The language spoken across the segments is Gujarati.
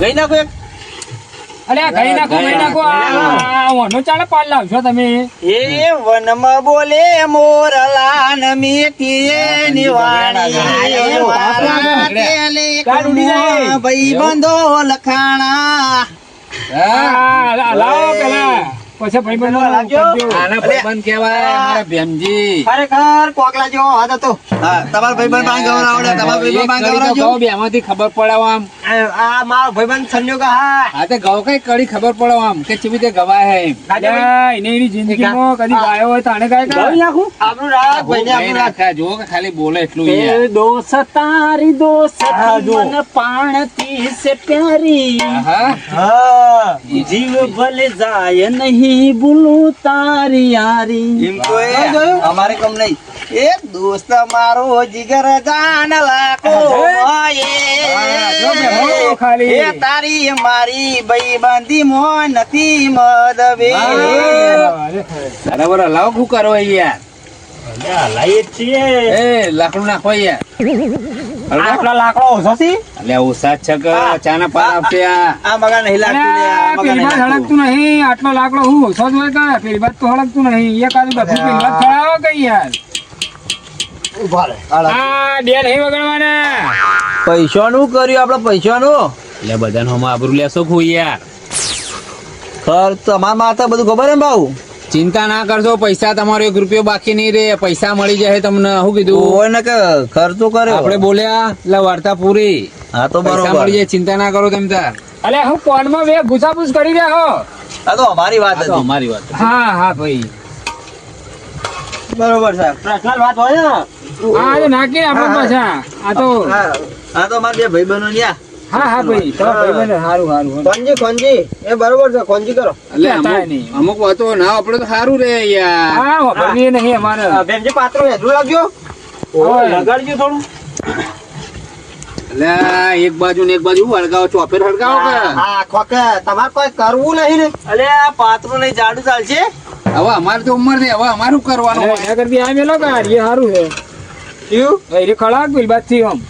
ગઈ નાખો એક. અરે ગઈ નાખો ગઈ નાખો. આ ઓનો ચાલે પાલ લાવશો તમે. એ વનમાં બોલે મોરલાન મીઠીએ નિવાણી. મારા કુમો ભાઈબંધો લખાણા. લાવો પેલા. પછી ભાઈ બંધો લાવજો. આના ભાઈબંધ કહેવાય અમારા ભેમજી. ખરેખર કોકલા જેવો હાથ હતો હા તમારા ભાઈબંધ પાંચ ગવરાવડે તમારા ભાઈબંધ તો ગવરાવજો બેમાંથી ખબર પડે આમ. આ મારો ભાઈબંધ સંજો કા હા હા તે ગવ કઈ કડી ખબર પડે આમ કે ચીવી તે ગવાય હે એને એની જિંદગીમાં કદી ગાયો હોય તાણે ગાય કા? નાખું? આપણું રાખ ભાઈ ભાઈને આપણું રાખ જો કે ખાલી બોલે એટલું એ યાર. દોસ્ત તારી દોસ્ત. મન પાણતી સે પ્યારી. હા. હા જીવ ભલે જાય નહીં ભૂલું તારી યારી. એમ તો એ અમારે કમ નહીં. એક દોસ્ત મારો જીગર જાન લાખો. ખાલી. એ તારી મારી ભાઈ બાંધી મો નથી મદવે. અરે, બરાબર લાવ કુ કરો યાર લાઈએ છીએ. એ લાકડું નાખો યાર આટલો લાકડો ઓછો છે? એટલે ઓછા છે કે ચાના પાન આપ્યા આ મગા નહીં લાગતું ને મગા પેલી નહીં હળગતું નહીં આટલો લાકડો હું ઓછો જ હોય કે પેલી બાદ તો હળગતું નહીં? એક આદુ બધું પેલી બાદ ખવડાવો કઈ યાર? આ બે નહીં વગાડવાના. પૈસાનું કર્યું આપડે પૈસાનું. એટલે બધાને હમ આબરૂ લેશો ખુ યાર. ખર્ચ તમારા માતા બધું ખબર ને ભાઉ ચિંતા ના કરશો પૈસા તમારો એક રૂપિયો બાકી નહીં રે પૈસા મળી જાય તમને. શું કીધું હોય ને કે ખર્ચો કર્યો. આપણે બોલ્યા એટલે વાર્તા પૂરી. હા તો બરોબર. મળી જાય ચિંતા ના કરો તેમ તાર અલ્યા હું પોનમાં બે ઘુસાપુસ કરી રહ્યા હો. આ તો અમારી વાત હતી. અમારી વાત હા હા ભાઈ. બરોબર સાહેબ પર્સનલ વાત હોય ને? હા તો નાખી આપણે. પાછા. આ તો હા તો અમાર બે ભાઈ બહેનો ન્યા. હા હા ભાઈ તમારા ભાઈબંધ હારું હારું ખોંજી ખોંજી. એ બરોબર છે ખોંજી કરો. એટલે અમુક અમુક વાતો ના આપડે તો સારું રે યાર. હા નહીં અમારે. બેનજી પાત્રો ઓય. લગાડજો થોડું. એટલે એક બાજુ ને એક બાજુ હળગાવો? ચોપેર હળગાવો કે? હા ખોકે તમારે કોઈ કરવું નહીં ને. અલે આ પાત્રો નહીં જાડું ચાલશે. હવે અમારે તો ઉંમર છે હવે અમારું કરવાનું? અરે, એના આ મેલો કે હારું છે. શું એ ખળાક બિલ બાદથી આમ.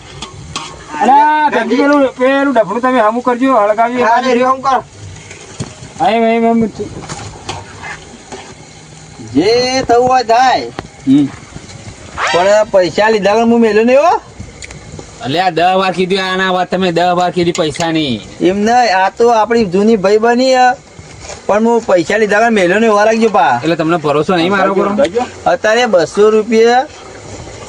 અરે પેલું પેલું તમે હમું કરજો હળગાવી હા રે રીહમ કરો. એમ જે થવું હોય થાય. પણ પૈસા લીધા વગર હું મેલ્યો નહીં હો. એટલે આ દહ વાર કીધું આના વાત તમે દહ વાર કીધી પૈસા ની એમ નહીં આ તો આપણી જૂની ભાઈ બની હે. પણ હું પૈસા લીધા વગર મેલ્યો નહીં વાળાજો પા. એટલે તમને ભરોસો નહીં મારો કરો અત્યારે બસો રૂપિયા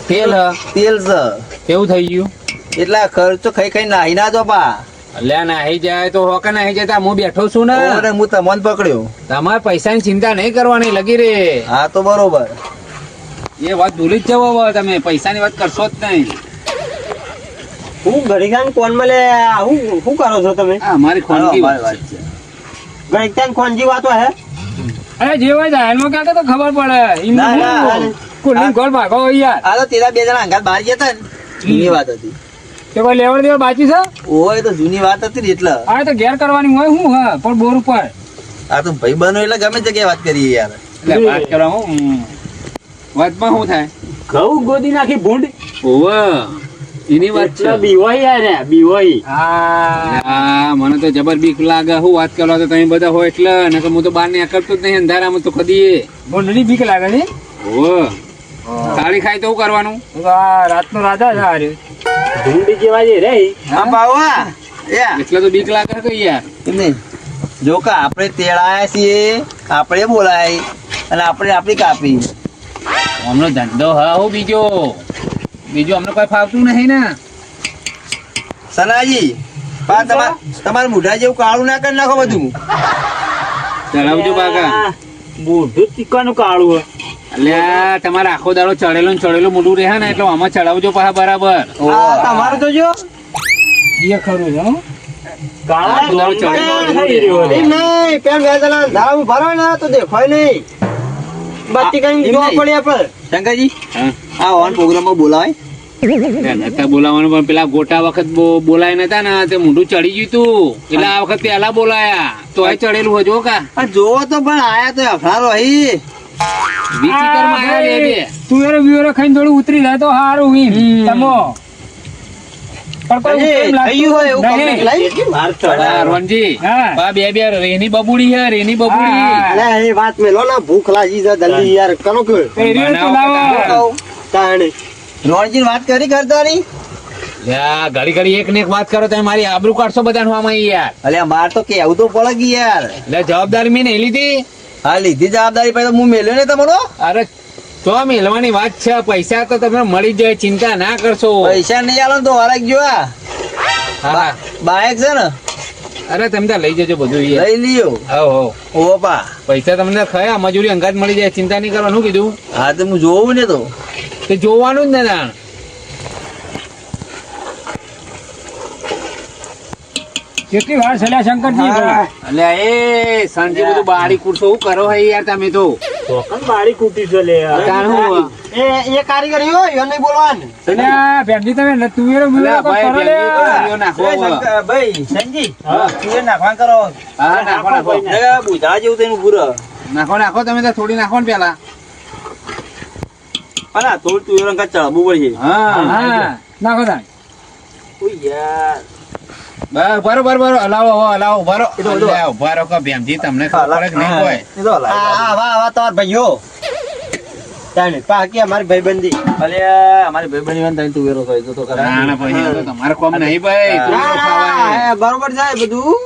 તેલ હ. તેલ છે એવું થઈ ગયું? એટલા ખર્ચો ખાઈ ખાઈ નાહી ના જો પા અલ્યા નાહી જાય તો હોકે નાહી જાય હું બેઠો છું ને? અરે હું તમને પકડ્યો. તમારે પૈસાની ચિંતા નહીં કરવાની લગી રે. હા તો બરોબર. એ વાત ભૂલી જ જવો તમે પૈસાની વાત કરશો જ નહીં. હું ઘડીખાન કોણ મળે હું શું કરો છો તમે? આ અમારી હા, ખોનગી વાત છે. ઘડીખાન કોણજી વાતો હે? અરે જેવા જાહેરમાં ક્યાં તો ખબર પડે. ના, ના. ગોળ ભાગો યાર આ તો તેરા બે જણા અંગાત બહાર ગયા હતા ને? એની વાત હતી. તે કોઈ લેવડ દેવડ બાકી છે? ઓય તો જૂની વાત હતી ને એટલે. આ તો ઘેર કરવાની હોય હું હા પણ બોર ઉપર. આ તો ભાઈ બનો એટલે ગમે જગ્યાએ વાત કરીએ યાર. એટલે વાત કરવા હું વાતમાં શું થાય? ઘઉં ગોદી નાખી ભૂંડ. ઓવે. એની વાત છે. બીવાઈ યાર બીવાઈ હા. મને તો જબર બીક લાગે. હું વાત કરવા તો તમે બધા હોય એટલે નકર હું તો બહાર નીકળતો જ નહીં અંધારામાં તો કદી ભૂંડની બીક લાગે છે ઓવે. તાળી ખાય તો શું કરવાનું? આ રાતનો રાજા છે હારે ભૂંડ જેવા જે રે હા બાવા. એટલે તો બીક લાગે કે યાર. નહીં? જો કે આપણે તેડાયા છીએ આપણે બોલાય અને આપણે આપણી કાપી. અમનો ધંધો હા હું બીજો. બીજું અમને કોઈ ફાવતું નહીં ને. સનાજી પા તમાર તમારા મુઢા જેવું કાળું ના કરી નાખો બધું. ચડાવજો બાકા બુઢું ચીકવાનું કાળું હે. એટલે તમારે આખો દાડો ચડેલો ને ચડેલો મોટું રહે ને એટલે આમાં ચડાવજો પાછા બરાબર. તમારું તો જો. એ ખરું છે બોલાવાનું પણ પેલા ગોટા વખત બોલાય નતા ને તે મોઢું ચડી ગયું તું. એટલે આ વખત પેલા બોલાયા. તો એ ચડેલું હજુ જો કા. જોવો તો પણ આયા તો અફારો તું ખાઈને થોડું ઉતરી જાય તો સારું તમો. વાત ભૂખ લાગી છે જલ્દી યાર કરો કે. રોણજી વાત કરતા ઘડી ઘડી એક ને એક વાત કરો તમે મારી આબરૂ કાઢશો બધા આમાં યાર. અલ્યા માર તો કેવું તો પડે યાર. એટલે જવાબદારી મેં નહીં લીધી. હા લીધી જવાબદારી પછી હું મેલ્યો ને તમારો? અરે તો મેલવાની વાત છે પૈસા તો તમને મળી જાય ચિંતા ના કરશો. પૈસા નહીં આલો તો વાળા જો આ હા બાઇક છે ને? અરે તમે ત્યાં લઈ જજો બધું લઈ લ્યો. હો હો ઓપા પૈસા તમને ખયા મજૂરી અંગાત મળી જાય ચિંતા નહીં કરવાનું કીધું. હા તો હું જોઉં ને તો. તે જોવાનું જ ને તાણ કેટલી વાર સલ્યા શંકરજી ભાઈ? એ સંજી બધું બારી કુરશો શું કરો હે યાર તમે તો? તાણ હું? એ એ કારીગર યો યો નહીં બોલવાનું. અને ભેમજી તમે ન- તુવેરો બુવેરો અલ્યા કોઈ કરો લે. તો નાખો ભાઈ સંજી હા. તું નાખવા કરો. હા નાખો નાખો. બુધા જેવું તેનું પૂરો નાખો નાખો તમે તો થોડી નાખો ને પેલા. અલા થોડું તું એરો રંગ ચડવું પડશે હા હા નાખો તાણ. ઓ યાર. બરો બરો બરો હલાવો હલાવો બરો રહો કે ભેમજી તમને ખબર નહીં હલાય. આ આ વા વા તમાર ભાઈઓ. તાણે પાકી અમારી ભાઈબંધી. ભલે અમારી ભાઈબંધી વાન હોય ને તને તું તો ના ના ભાઈ તમારે કોમ નહીં ભાઈ. તું ના, તો ખાવાય. બરોબર જાય બધું.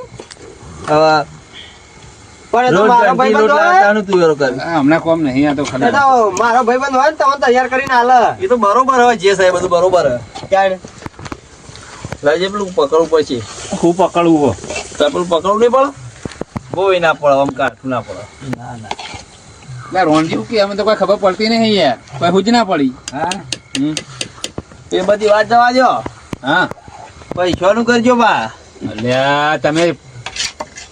હવે મારો ભાઈબંધ હોય. કર હોય ને તમને તૈયાર કરીને હાલ એ તો બરોબર હોય જે સાહેબ બધું બરોબર. લાજે પેલું પકડવું પડશે હું પકડવું હો તાર પેલું પકડવું નહીં પડે? બોય ના પડે આમ કાઠું ના પડે. એટલે રોણજી કે અમે તો કોઈ ખબર પડતી નહીં યાર કોઈ હુજ ના પડી. હા? હમ. એ બધી વાત જવા દો હા. પૈસાનું કરજો બા. અલ્યા તમે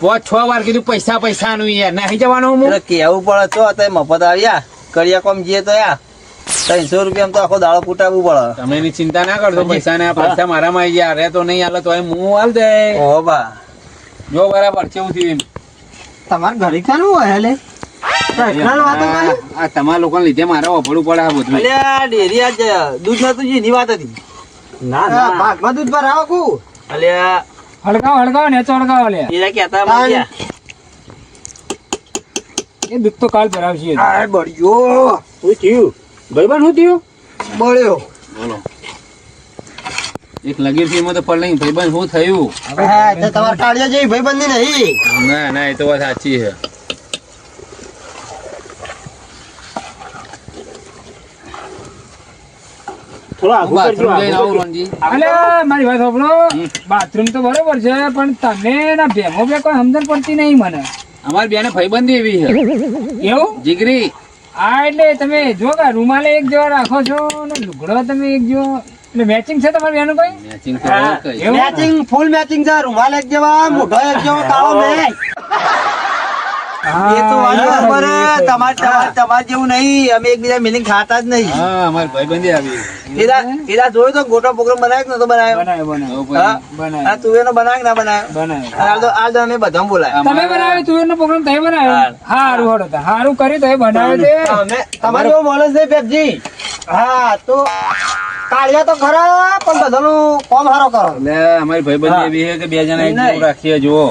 પાંચ છ વાર કીધું પૈસા પૈસા નું યાર નહીં જવાનું હું? કેવું પડે તો અત્યારે મફત આવ્યા. કરિયા કોમ જઈએ તો યા. ત્રણસો રૂપિયા તો આખો દાડો કૂટાવવું પડે. તમે એની ચિંતા ના કરશો પૈસા ને પૈસા મારામાં આવી ગયા રે તો નહીં હાલે તો એ હું હાલ દે. ઓ બા. જો બરાબર કેવું થયું તમારે ઘરે ખાનું હોય હાલે? તમારા લોકોને લીધે મારે વફડવું પડે આ બધું. ડેરી આજ દૂધ નતું એની વાત હતી. ના ના. ભાગમાં દૂધ પર આવો કુ. અલ્યા હળગાવો હળગાવો ને એરા કહેતા મળ્યા એ દૂધ તો કાલ ભરાવશે. આ બળ્યો. શું થયું? ભાઈબંધ શું થયું? બળ્યો. બોલો. એક લગીર ફી માં તો પડ નહીં ભાઈબંધ શું થયું? હા તો તમારે કાઢ્યા જેવી ભાઈબંધી નહીં ના ના એ તો વાત સાચી છે. બાથરૂમ જઈને આવું રોનજી અલ્યા, મારી વાત સાંભળો. બાથરૂમ તો બરોબર છે પણ તમે ના ભેમો બે કોઈ સમજણ પડતી નહીં મને. અમારી બેને ભાઈબંધી એવી છે. એવું? જીગરી. આ એટલે તમે જો કે રૂમાલે એક જેવા રાખો છો ને લુગડો તમે એક જેવો. એટલે મેચિંગ છે તમારી બેનું કોઈ? મેચિંગ? મેચિંગ ફૂલ મેચિંગ છે. રૂમાલ એક જેવા મોઢો એક જેવો કાળો મેચ એ તો વાત હા, બરોબર હે. એ તો- તમારે તમારે તમારે જેવું નહીં. અમે એકબીજા મિલિંગ ખાતા જ નહીં. હા અમારી ભાઈબંધી આવી. એરા એરા જોયું તો ગોટો પ્રોગ્રામ બનાવ્યો નતો બનાવ્યો? બનાવ્યો બનાવ્યો. હવે હા? પછી બનાવ્યો. આ તું બનાવ્યો ના બનાવ્યો? બનાવ્યો. હાલ તો હાલ તો અમે બધા બોલાય. તમે બનાવ્યો તું પ્રોગ્રામ તમે બનાવ્યો? હારું હળો તો હારું કર્યું તો એ બનાવ્યો તે. અમે તમારે જેવો માણસ છે પેપજી હા તો કાળિયા તો ખરા પણ બધાનું કોમ હારો કરો. એટલે અમારી ભાઈબંધી એવી છે કે બે જણા એક રાખીએ જુઓ.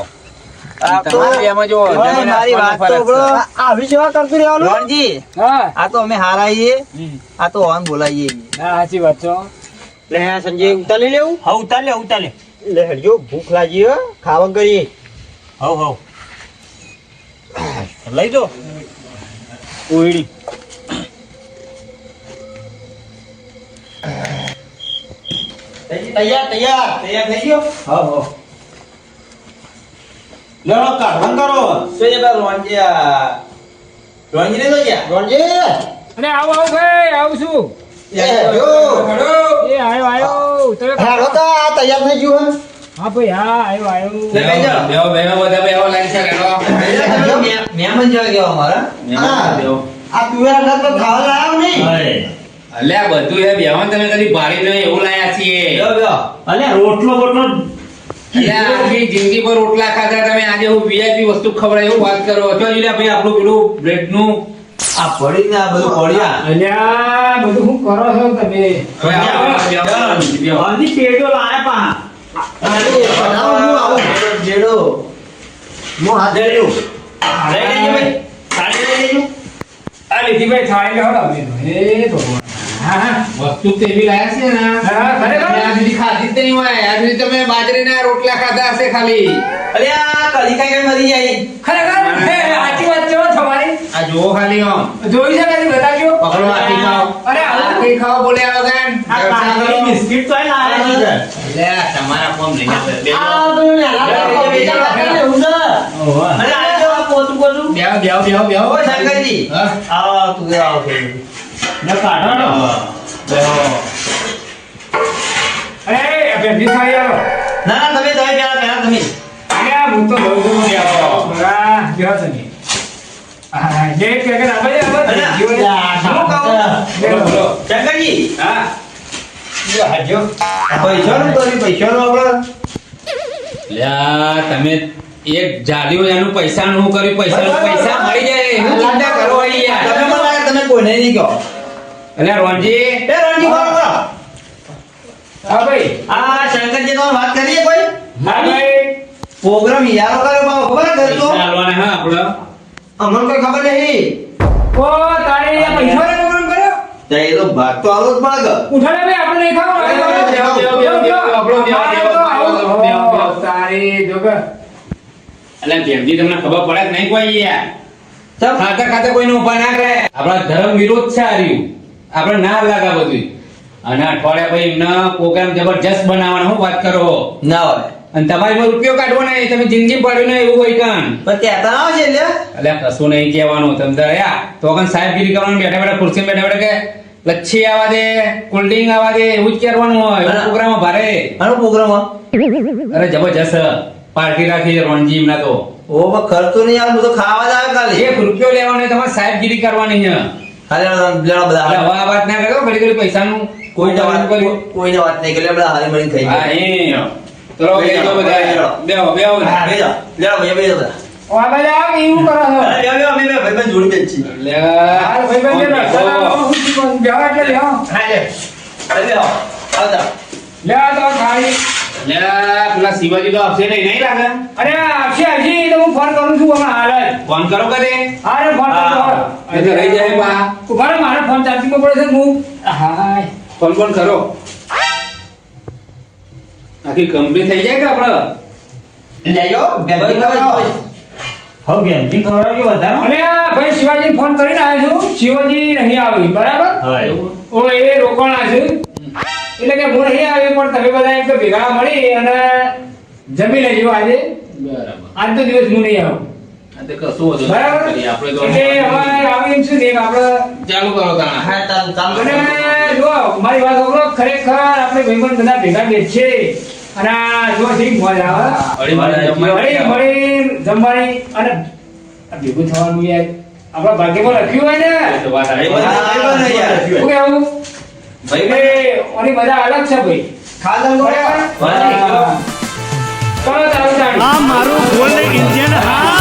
ભૂખ લાગી હો. ખાવા કરીએ. હવ હવ. લઈ દો ઓયડી તૈયાર તૈયાર. તૈયાર થઈ ગયો? હવ હવ. લેવડો કાઢવાનું કરો. બા આ? રોહનજી ને તો ગયા રોણજી અરે આવો આવો ભાઈ આવું છું. એ જો એ આયો આયો. ઉતર્યો હારો તો આ તૈયાર થઈ ગયું હે. હા ભાઈ હા આયો આયો. લે, બેહી જાઓ. બેહો, બેહો, બધા બેહો, લાઈન છે, બેહો. મહેમાન જેવા ગયા અમારા. મહેમાન બેહો. આ તુવેર તો ખાવા લાવ્યો નહીં. અલ્યા બધું હે બેહો તમે કદી ભાળી નહીં એવું લાયા છીએ. અલ્યા આખી જિંદગી પર રોટલા ખાતા તમે આજે હું વીઆઈપી વસ્તુ ખવડાય એવું વાત કરો. તો એટલે ભાઈ આપણું પેલું બ્રેડનું આ પડીને આ બધું પડ્યા. અલ્યા બધું હું કરો છો તમે? હવે આવો. હજી પેટો લાયા પા અરે, બનાવો, હું આવું. જેડો હું હાથ જોડ્યું. લઈ લેજો ભાઈ. સાડી લઈ લેજો. આ લીધીભાઈ થાળી એ ભગવાન. વસ્તુ તો એવી લાયા છે ને. હા, ખરેખર? તમે આજ સુધી ખાધી જ નહીં હોય. આજ સુધી તમે બાજરીના રોટલા ખાધા હશે ખાલી. અરે આ કલી ખાઈ ખાઈ મરી જાય. ખરેખર? સાચી વાત છે તમારી. આ જુઓ ખાલી આમ. જોઈ છે કદી બતાવજો પકડો આથી ખાઓ. અરે આવું આથી ખાઓ બોલ્યા વગર આ કાકડી બિસ્કિટ તો લાયા છે. લે, તમારા કોમ લઈને આ બધું ને હલાવો, બીજા લોકોને એવું અરે આ જો પોતું પોતું. બેહો, બેહો, બેહો, બેહો. ઓ શંકરજી. હા? આવો તું આવો તું. ને કાઢો ને. ના ના તમે તમે પેલા પેલા તમે અલ્યા હું તો લઉં છું બરા બેહો તમે. હા જે કે કે આપણે અરે, આપણે શું કહું? બેહો, બેહો. હા. જો હાજો પૈસાનું કર્યું પૈસાનું આપણે લ્યા, તમે એક જાલ્યું એનું પૈસા નું કર્યું પૈસા પૈસા મળી જાય. એનું ચિંતા કરો તમે મને તમે કોઈને નહીં કહો. અલ્યા, રોનજી? એ રોનજી બોલો બોલો. હા ભાઈ. આ શંકરજી તો વાત કરીએ કોઈ? હા ભાઈ. પ્રોગ્રામ યારો કર્યો બાબા ખબર ઘર તો ચાલવાને હા આપણો. અમને કોઈ ખબર નહીં. ઓ તારે આ પૈસાનો પ્રોગ્રામ કર્યો? તે એ તો ભાગ તો આવો જ પડે ઉઠાડે ભાઈ આપણે નહીં ખાવા આપણો બેહો. તારી જોગર. અલ્યા, ભેમજી તમને ખબર પડે કે નહીં કોઈ યાર. ખાતા ખાતા કોઈને ઉપાય ના કરે. આપણા ધર્મ વિરોધ છે આ રહ્યું. આપણે ના લાગા બધું અને અઠવાડિયા પછી ન પ્રોગ્રામ જબરજસ્ત બનાવવાનો હું વાત કરો? ના હોય. અને તમારી પર રૂપિયો કાઢવો નહીં તમે જિંદગી પડ્યું નહીં એવું હોય કાન પણ ત્યાં તો ના આવશે એટલે. કશું નહીં કહેવાનું તમે તારે યા તો કન સાહેબગીરી કરવાનું બેઠા બેઠા ખુરશી બેઠા બેઠા કે લચ્છી આવા દે કોલ્ડ ડ્રિંક આવા દે એવું જ કરવાનું હોય. પ્રોગ્રામ ભારે. આનો પ્રોગ્રામ અરે જબરજસ્ત. પાર્ટી રાખી રણજી એમના તો. ઓ ખર્ચો નહીં આવે તો ખાવા જ આવે કાલે. એક રૂપિયો લેવાનો તમારે સાહેબગીરી કરવાની છે. હાલે લેડો બધા હવે આ વાત ના કરો ઘડી ઘડી પૈસાનું કોઈ વાત કર્યું કોઈને વાત નહીં કરી બધા હારી ખાઈ હા. એ ચલો બેસો બધા બેહો બેહો હા, બેસો. લેવા ભાઈ, બધા. ઓ આ બધા આમ એવું કરો છો અરે, બેસો, બેસો, અમે બે ભાઈબંધ જોડી બેસીએ લે હાલ ભાઈ ભાઈ બેહો. સલામ હું શીખો. એટલે બેહો. હા, લે. અરે. આવતા. લે આ તો લે પેલા શિવાજી તો આવશે નહીં નહીં લાગે? અરે આવશે હજી તો હું ફોન કરું છું હમણાં હાલ ફોન કરો કરે અરે ફોન કરો રહી જાય બા. ઊભા રહો, ફોન ચાર્જિંગમાં પડે છે હું હાય. ફોન ફોન કરો. આખી કંપની થઈ જાય કે આપણે? લેજો. અને આ ભાઈ શિવાજી ફોન કરીને આવ્યો છું. શિવાજી નહીં આવી બરાબર? ઓ એ રોકાણા છે. એટલે કે હું નહીં આવી પણ તમે બધા એક ભેગા મળી અને જમી લેજો આજે. બરાબર. આજ તો દિવસ હું નહીં આવું. આ તો કશું વધુ નહીં. બરાબર? કરીએ. આપણે તો એટલે હવે આવી એમ શું ને આપણે ચાલુ કરો તાણા. હા, ચાલ, ચાલ. અને જો મારી વાત ખરેખર આપણે ભાઈબંધ બધા ભેગા બેસીએ. અને આ જો ઠીક મજા આવે. જમવાની મળી મળી જમવાની અને આ ભેગું થવાનું યાર. આપણા ભાગ્યમાં લખ્યું હોય ને. શું એટલે ઓની બધા અલગ છે ભાઈ. ખાધા બરાબર? પણ? ચાલો આ મારું ગોલ્ડ ઇન્ડિયન હા